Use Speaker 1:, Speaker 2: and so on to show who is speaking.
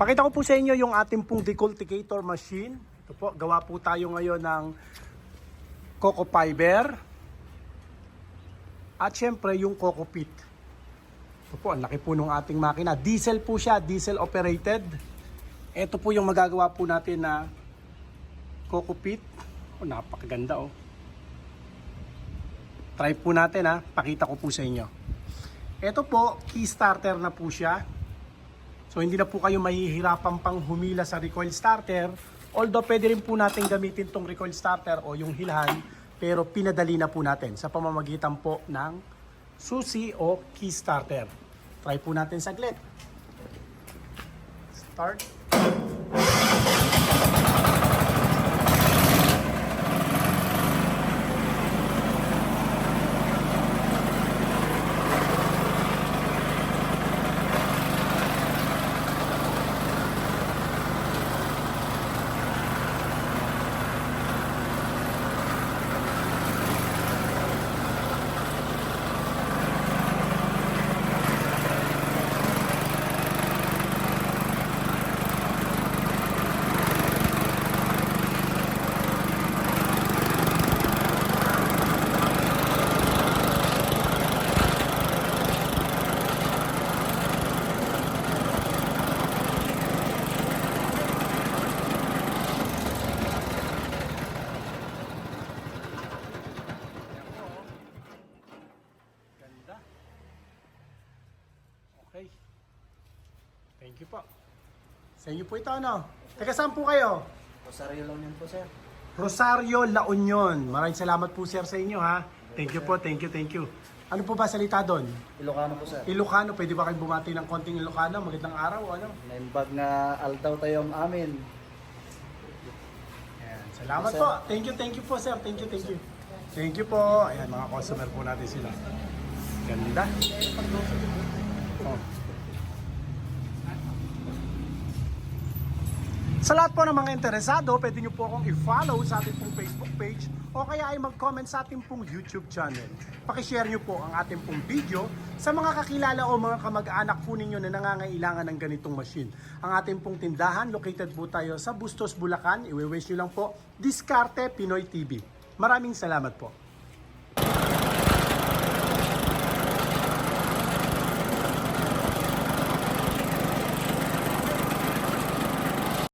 Speaker 1: Pakita ko po sa inyo yung ating pong decultivator machine. Ito po, gawa po tayo ngayon ng coco fiber. At syempre yung coco pit. Ito po, ang laki po ng ating makina. Diesel po siya, diesel operated. Ito po yung magagawa po natin na coco pit. Oh, napakaganda oh. Try po natin ha, pakita ko po sa inyo. Ito po, key starter na po siya. So hindi na po kayo mahihirapan pang humila sa recoil starter. Although pwede rin po natin gamitin tong recoil starter o yung hilhan, pero pinadali na po natin sa pamamagitan po ng susi o key starter. Try po natin saglit. Start. Okay. Thank you po. Sa inyo po ito ano? Taga saan po kayo?
Speaker 2: Rosario lang yan po, sir.
Speaker 1: Rosario La Union. Maraming salamat po sir sa inyo ha. Thank you po, thank you, thank you. Ano po ba salita doon?
Speaker 2: Ilocano po, sir.
Speaker 1: Ilocano, pwede ba kayong bumati ng konting Ilocano? Magandang araw, ano?
Speaker 2: Naimbag nga altaw tayong amin.
Speaker 1: Ayan, salamat
Speaker 2: Sir.
Speaker 1: po. Thank you, thank you po sir. Thank you, thank you. Thank you po. Ayan, mga customer po natin sila. Ganda. Oh. Sa lahat po ng mga interesado, pwede nyo po akong i-follow sa ating pong Facebook page o kaya ay mag-comment sa ating pong YouTube channel. Pakishare nyo po ang ating pong video sa mga kakilala o mga kamag-anak po ninyo na nangangailangan ng ganitong machine. Ang ating pong tindahan, located po tayo sa Bustos, Bulacan. Iwi-wish nyo lang po, Diskarte Pinoy TV. Maraming salamat po.